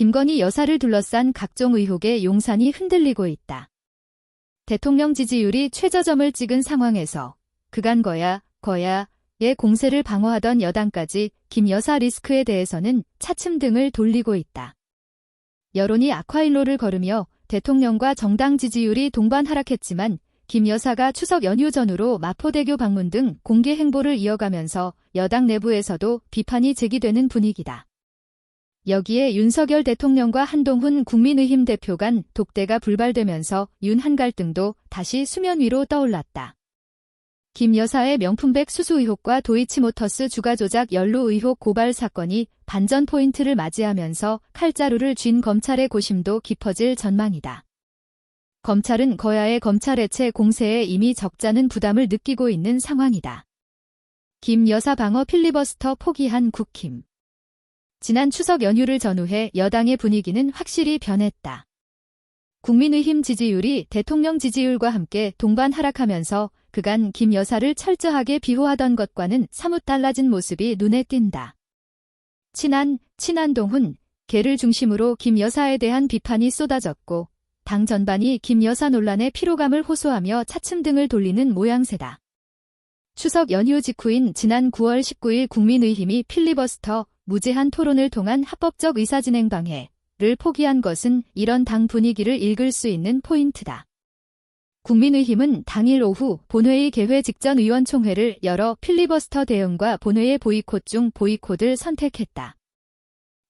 김건희 여사를 둘러싼 각종 의혹의 용산이 흔들리고 있다. 대통령 지지율이 최저점을 찍은 상황에서 그간 거야, 거야 의 공세를 방어하던 여당까지 김 여사 리스크에 대해서는 차츰 등을 돌리고 있다. 여론이 악화인로를 걸으며 대통령과 정당 지지율이 동반 하락했지만 김 여사가 추석 연휴 전후로 마포대교 방문 등 공개 행보를 이어가면서 여당 내부에서도 비판이 제기되는 분위기다. 여기에 윤석열 대통령과 한동훈 국민의힘 대표 간 독대가 불발되면서 윤한 갈등도 다시 수면 위로 떠올랐다. 김 여사의 명품백 수수 의혹과 도이치모터스 주가 조작 연루 의혹 고발 사건이 반전 포인트를 맞이하면서 칼자루를 쥔 검찰의 고심도 깊어질 전망이다. 검찰은 거야의 검찰 해체 공세에 이미 적잖은 부담을 느끼고 있는 상황이다. 김 여사 방어 필리버스터 포기한 국힘. 지난 추석 연휴를 전후해 여당의 분위기는 확실히 변했다. 국민의힘 지지율이 대통령 지지율과 함께 동반 하락하면서 그간 김 여사를 철저하게 비호하던 것과는 사뭇 달라진 모습이 눈에 띈다. 친한, 친한동훈, 개를 중심으로 김 여사에 대한 비판이 쏟아졌고 당 전반이 김 여사 논란에 피로감을 호소하며 차츰 등을 돌리는 모양새다. 추석 연휴 직후인 지난 9월 19일 국민의힘이 필리버스터 무제한 토론을 통한 합법적 의사진행 방해를 포기한 것은 이런 당 분위기를 읽을 수 있는 포인트다. 국민의힘은 당일 오후 본회의 개회 직전 의원총회를 열어 필리버스터 대응과 본회의 보이콧 중 보이콧을 선택했다.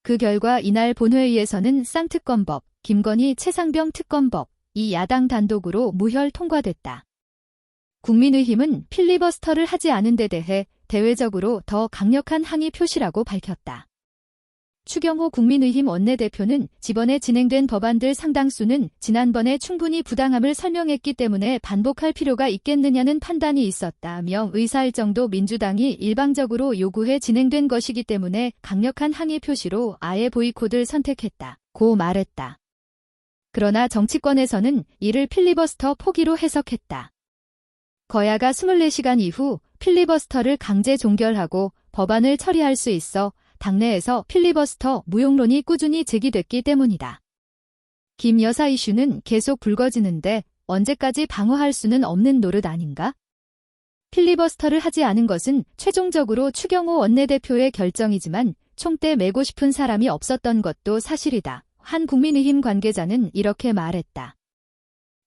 그 결과 이날 본회의에서는 쌍특검법, 김건희 최상병 특검법, 이 야당 단독으로 무혈 통과됐다. 국민의힘은 필리버스터를 하지 않은 데 대해 대외적으로 더 강력한 항의 표시라고 밝혔다. 추경호 국민의힘 원내대표는 지번에 진행된 법안들 상당수는 지난번에 충분히 부당함을 설명했기 때문에 반복할 필요가 있겠느냐는 판단이 있었다며 의사일정도 민주당이 일방적으로 요구해 진행된 것이기 때문에 강력한 항의 표시로 아예 보이콧을 선택했다. 고 말했다. 그러나 정치권에서는 이를 필리버스터 포기로 해석했다. 거야가 24시간 이후 필리버스터를 강제 종결하고 법안을 처리할 수 있어 당내에서 필리버스터 무용론이 꾸준히 제기됐기 때문이다. 김 여사 이슈는 계속 불거지는데 언제까지 방어할 수는 없는 노릇 아닌가? 필리버스터를 하지 않은 것은 최종적으로 추경호 원내대표의 결정이지만 총대 메고 싶은 사람이 없었던 것도 사실이다. 한 국민의힘 관계자는 이렇게 말했다.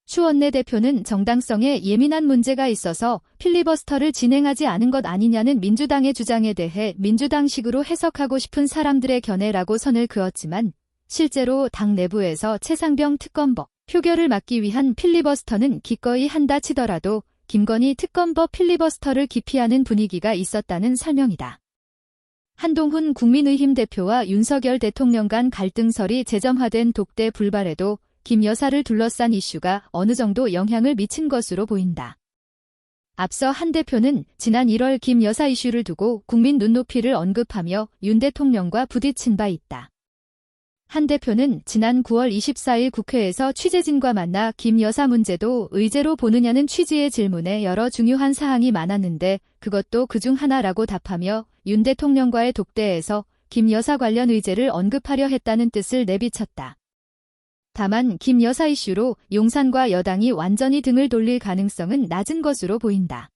추 원내대표는 정당성에 예민한 문제가 있어서 필리버스터를 진행하지 않은 것 아니냐는 민주당의 주장에 대해 민주당식으로 해석하고 싶은 사람들의 견해라고 선을 그었지만 실제로 당 내부에서 최상병 특검법 표결을 막기 위한 필리버스터는 기꺼이 한다 치더라도 김건희 특검법 필리버스터를 기피하는 분위기가 있었다는 설명이다. 한동훈 국민의힘 대표와 윤석열 대통령 간 갈등설이 재점화된 독대 불발에도 김 여사를 둘러싼 이슈가 어느 정도 영향을 미친 것으로 보인다. 앞서 한 대표는 지난 1월 김 여사 이슈를 두고 국민 눈높이를 언급하며 윤 대통령과 부딪힌 바 있다. 한 대표는 지난 9월 24일 국회에서 취재진과 만나 김 여사 문제도 의제로 보느냐는 취지의 질문에 여러 중요한 사항이 많았는데 그것도 그중 하나라고 답하며 윤 대통령과의 독대에서 김 여사 관련 의제를 언급하려 했다는 뜻을 내비쳤다. 다만 김 여사 이슈로 용산과 여당이 완전히 등을 돌릴 가능성은 낮은 것으로 보인다.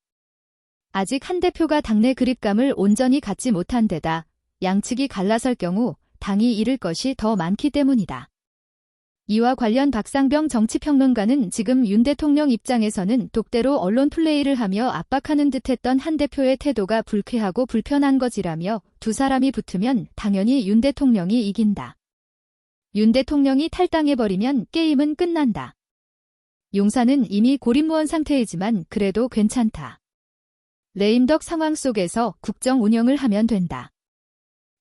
아직 한 대표가 당내 그립감을 온전히 갖지 못한 데다 양측이 갈라설 경우 당이 잃을 것이 더 많기 때문이다. 이와 관련 박상병 정치평론가는 지금 윤 대통령 입장에서는 독대로 언론 플레이를 하며 압박하는 듯했던 한 대표의 태도가 불쾌하고 불편한 것이라며 두 사람이 붙으면 당연히 윤 대통령이 이긴다. 윤 대통령이 탈당해버리면 게임은 끝난다. 용사는 이미 고립무원 상태이지만 그래도 괜찮다. 레임덕 상황 속에서 국정 운영을 하면 된다.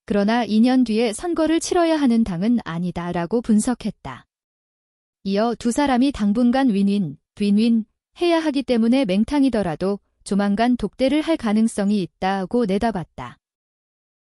그러나 2년 뒤에 선거를 치러야 하는 당은 아니다 라고 분석했다. 이어 두 사람이 당분간 윈윈, 윈윈 해야 하기 때문에 맹탕이더라도 조만간 독대를 할 가능성이 있다고 내다봤다.